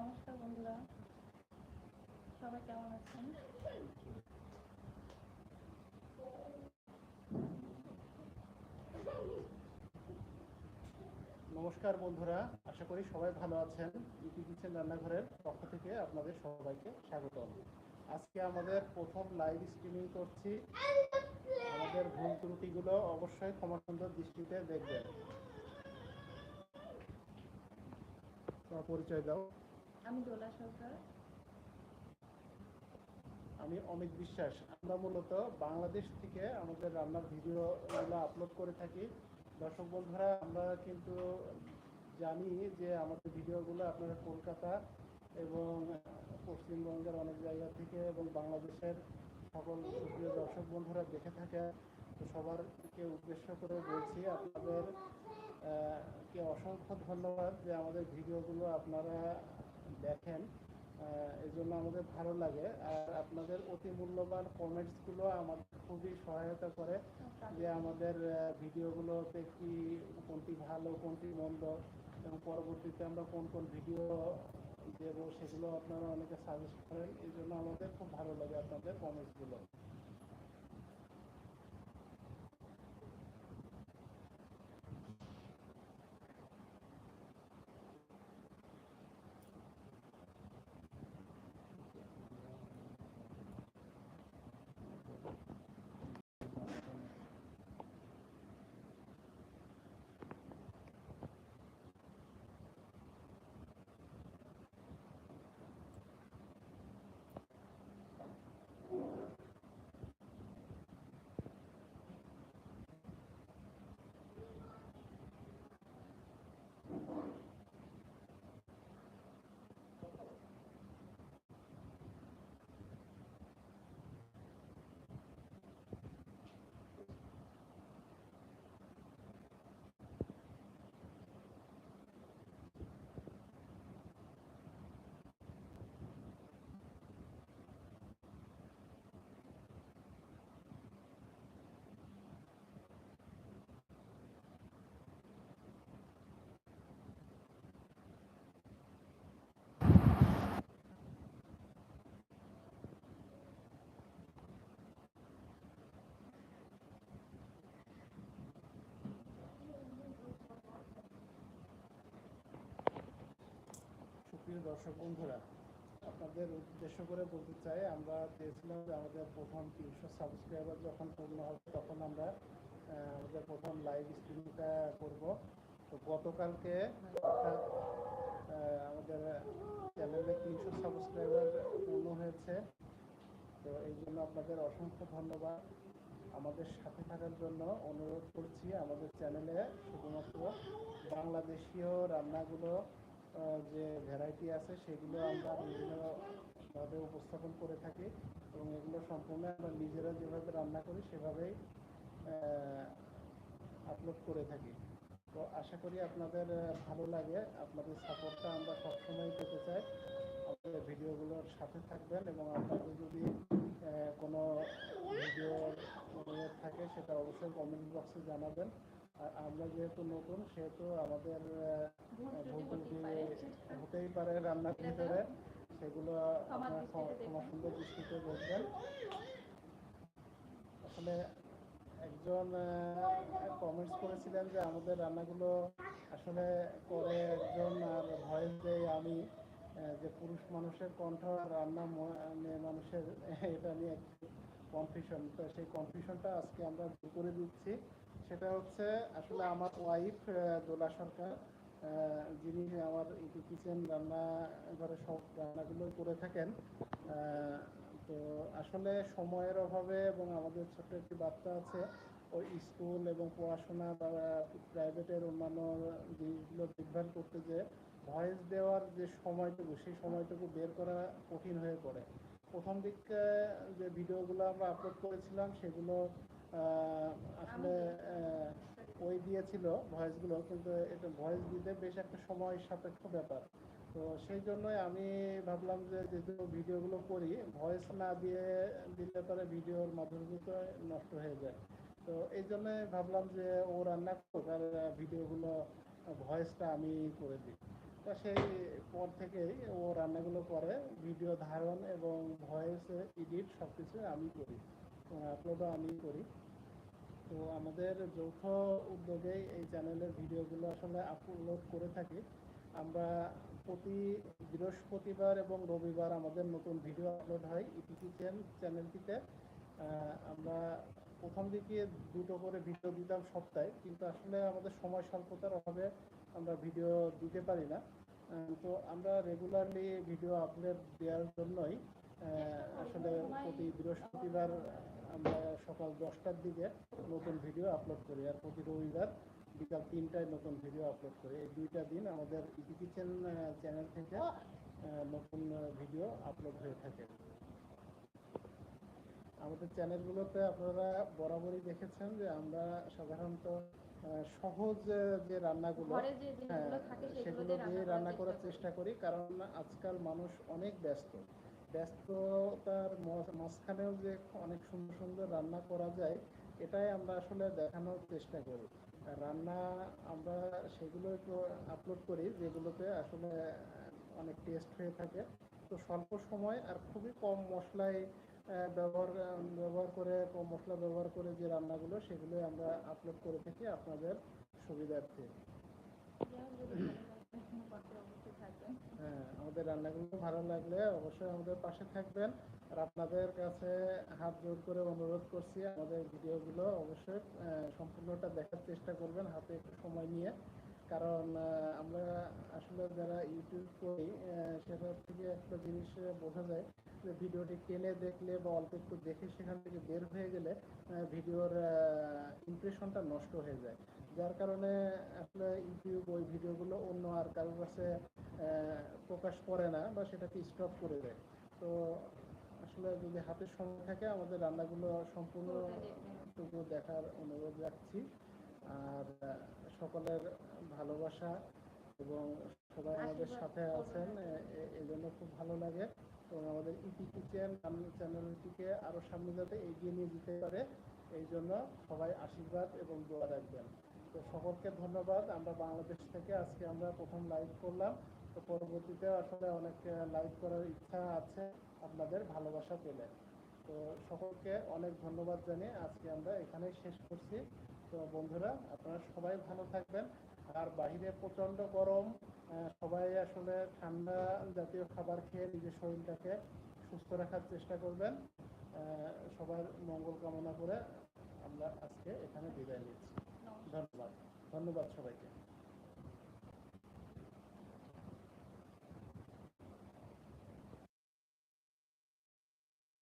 নমস্কার বন্ধুরা। সবাই কেমন আছেন? নমস্কার বন্ধুরা, আশা করি সবাই ভালো আছেন। ইটি কিচেন রান্নাঘরের পক্ষ থেকে আপনাদের সবাইকে স্বাগত আজকে আমাদের প্রথম লাইভ স্ট্রিমিং করছি। আমাদের ভুল ত্রুটিগুলো অবশ্যই ক্ষমা সুন্দর দৃষ্টিতে দেখবেন। পরিচয় দাও। আমি দোলা সরকার। আমি অমিত বিশ্বাস। আমরা মূলত বাংলাদেশ থেকে আমাদের রান্নার ভিডিওগুলো আপলোড করে থাকি। দর্শক বন্ধুরা, আমরা কিন্তু জানি যে আমাদের ভিডিওগুলো আপনারা কলকাতা এবং পশ্চিমবঙ্গের অনেক জায়গা থেকে এবং বাংলাদেশের সকল সুপ্রিয় দর্শক বন্ধুরা দেখে থাকে তো সবারকে উদ্দেশ্য করে বলছি আপনাদের কে অসংখ্য ধন্যবাদ যে আমাদের ভিডিওগুলো আপনারা দেখেন এই জন্য আমাদের ভালো লাগে। আর আপনাদের অতি মূল্যবান কমেন্টসগুলো আমাদের খুবই সহায়তা করে যে আমাদের ভিডিওগুলোতে কি কোনটি ভালো, কোনটি মন্দ, এবং পরবর্তীতে আমরা কোন কোন ভিডিও দেবো সেগুলো আপনারা অনেকে সাজেস্ট করেন। এই জন্য আমাদের খুব ভালো লাগে আপনাদের কমেন্টসগুলো সুপ্রিয় দর্শক বন্ধুরা, আপনাদের উদ্দেশ্য করে বলতে চাই, আমরা চেয়েছিলাম যে আমাদের প্রথম তিনশো সাবস্ক্রাইবার যখন পূর্ণ হবে তখন আমরা আমাদের প্রথম লাইভ স্ট্রিমিংটা করব। তো গতকালকে, অর্থাৎ আমাদের চ্যানেলে তিনশো সাবস্ক্রাইবার পূর্ণ হয়েছে। তো এই জন্য আপনাদের অসংখ্য ধন্যবাদ। আমাদের সাথে থাকার জন্য অনুরোধ করছি, আমাদের চ্যানেলে শুধুমাত্র বাংলাদেশীয় রান্নাগুলো যে ভ্যারাইটি আছে সেগুলো আমরা বিভিন্নভাবে উপস্থাপন করে থাকি এবং এগুলো সম্পূর্ণ আমরা নিজেরা যেভাবে রান্না করি সেভাবেই আপলোড করে থাকি। তো আশা করি আপনাদের ভালো লাগে। আপনাদের সাপোর্টটা আমরা সবসময় পেতে চাই। আমাদের ভিডিওগুলোর সাথে থাকবেন এবং আপনাদের যদি কোনো ভিডিও অনুরোধ থাকে সেটা অবশ্যই কমেন্ট বক্সে জানাবেন। আর আমরা যেহেতু নতুন সেহেতু আমাদের ভুল ভুল ত্রুটি ত্রুটি হতেই পারে হতেই পারে রান্নার ভিতরে সেগুলো আপনারা ক্ষমা-। সুন্দর দৃষ্টিতে দেখবেন আসলে একজন কমেন্টস করেছিলেন যে আমাদের রান্নাগুলো আসলে করে একজন আর ভয়েস দেয় আমি যে পুরুষ মানুষের কণ্ঠ আর রান্না মেয়ে মানুষের, এটা নিয়ে একটু কনফিউশন তো সেই কনফিউশনটা আজকে আমরা দূর করে দিচ্ছি সেটা হচ্ছে আসলে আমার ওয়াইফ দোলা সরকার যিনি আমার ইটি কিচেন রান্না ঘরে সব রান্নাগুলো করে থাকেন তো আসলে সময়ের অভাবে এবং আমাদের ছোট্ট একটি বাচ্চা আছে ওই স্কুল এবং পড়াশোনা বা প্রাইভেটের অন্যান্য জিনিসগুলো দেখভাল করতে যে ভয়েস দেওয়ার যে সময়টুকু সেই সময়টুকু বের করা কঠিন হয়ে পড়ে। প্রথম দিকে যে ভিডিওগুলো আমরা আপলোড করেছিলাম সেগুলো আসলে ওই দিয়েছিল ভয়েসগুলো, কিন্তু এটা ভয়েস দিতে বেশ একটা সময় সাপেক্ষ ব্যাপার। তো সেই জন্যই আমি ভাবলাম যে যেহেতু ভিডিওগুলো করি, ভয়েস না দিয়ে দিলে পরে ভিডিওর মাধুর্যতা নষ্ট হয়ে যায়। তো এই জন্য ভাবলাম যে ও রান্না করুক আর ভিডিওগুলো, ভয়েসটা আমি করে দিই। তা সেই পর থেকেই ও রান্নাগুলো করে, ভিডিও ধারণ এবং ভয়েস এডিট সব কিছু আমি করি। আপলোডও আমি করি। তো আমাদের যৌথ উদ্যোগেই এই চ্যানেলের ভিডিওগুলো আসলে আপলোড করে থাকি। আমরা প্রতি বৃহস্পতিবার এবং রবিবার আমাদের নতুন ভিডিও আপলোড হয় ইটিপি চ্যানেলটিতে। আমরা প্রথম দিকে দুটো করে ভিডিও দিতাম সপ্তাহে, কিন্তু আসলে আমাদের সময় স্বল্পতার অভাবে আমরা ভিডিও দিতে পারি না। তো আমরা রেগুলারলি ভিডিও আপলোড দেওয়ার জন্যই আসলে প্রতি বৃহস্পতিবার আমরা সকাল দশটার দিকে নতুন ভিডিও আপলোড করি আর প্রতি রবিবার বিকাল তিনটায় নতুন ভিডিও আপলোড করি। এই দুইটা দিন আমাদের ইটি কিচেন চ্যানেল থেকে নতুন ভিডিও আপলোড হয়ে থাকে। আমাদের চ্যানেলগুলোতে আপনারা বরাবরই দেখেছেন যে আমরা সাধারণত সহজ যে রান্নাগুলো হ্যাঁ সেগুলো দিয়ে রান্না করার চেষ্টা করি কারণ আজকাল মানুষ অনেক ব্যস্ত। ব্যস্ততার মাঝখানেও যে অনেক সুন্দর সুন্দর রান্না করা যায়, এটাই আমরা আসলে দেখানোর চেষ্টা করি। রান্না আমরা সেগুলো একটু আপলোড করি, যেগুলোতে আসলে অনেক টেস্ট হয়ে থাকে। তো স্বল্প সময় আর খুবই কম মশলায় ব্যবহার ব্যবহার করে, কম মশলা ব্যবহার করে যে রান্নাগুলো সেগুলো আমরা আপলোড করে থাকি আপনাদের সুবিধার্থে যেমন যদি ভালো লাগে, পাশে অবশ্যই থাকবেন। হ্যাঁ আমাদের রান্নাগুলো ভালো লাগলে অবশ্যই আমাদের পাশে থাকবেন। আর আপনাদের কাছে হাত জোর করে অনুরোধ করছি, আমাদের ভিডিওগুলো অবশ্যই সম্পূর্ণটা দেখার চেষ্টা করবেন হাতে একটু সময় নিয়ে। কারণ আমরা আসলে যারা ইউটিউব করি সেটা থেকে একটা জিনিস বোঝা যায় যে ভিডিওটি টেনে দেখলে বা অল্প একটু দেখে সেখান থেকে বের হয়ে গেলে ভিডিওর ইমপ্রেশনটা নষ্ট হয়ে যায়। যার কারণে আসলে ইউটিউব ওই ভিডিওগুলো অন্য আর কারোর কাছে প্রকাশ করে না বা সেটাকে স্টপ করে দেয়। তো আসলে যদি হাতে সময় থাকে আমাদের রান্নাগুলো সম্পূর্ণ টুকু দেখার অনুরোধ রাখছি। আর সকলের ভালোবাসা এবং সবাই আমাদের সাথে আছেন এই জন্য খুব ভালো লাগে এবং আমাদের ইটি কিচেন চ্যানেলটিকে আরও সামনে যাতে এগিয়ে নিয়ে যেতে পারে এই জন্য সবাই আশীর্বাদ এবং দোয়া রাখবেন। তো সকলকে ধন্যবাদ। আমরা বাংলাদেশ থেকে আজকে আমরা প্রথম লাইভ করলাম। তো পরবর্তীতে আসলে অনেক লাইভ করার ইচ্ছা আছে আপনাদের ভালোবাসা পেলে। তো সকলকে অনেক ধন্যবাদ জানিয়ে আজকে আমরা এখানেই শেষ করছি। তো বন্ধুরা, আপনারা সবাই ভালো থাকবেন। আর বাহিরে প্রচণ্ড গরম সবাই আসলে ঠান্ডা জাতীয় খাবার খেয়ে নিজের শরীরটাকে সুস্থ রাখার চেষ্টা করবেন। সবার মঙ্গল কামনা করে আমরা আজকে এখানে বিদায় নিচ্ছি। ধন্যবাদ। ধন্যবাদ সবাইকে।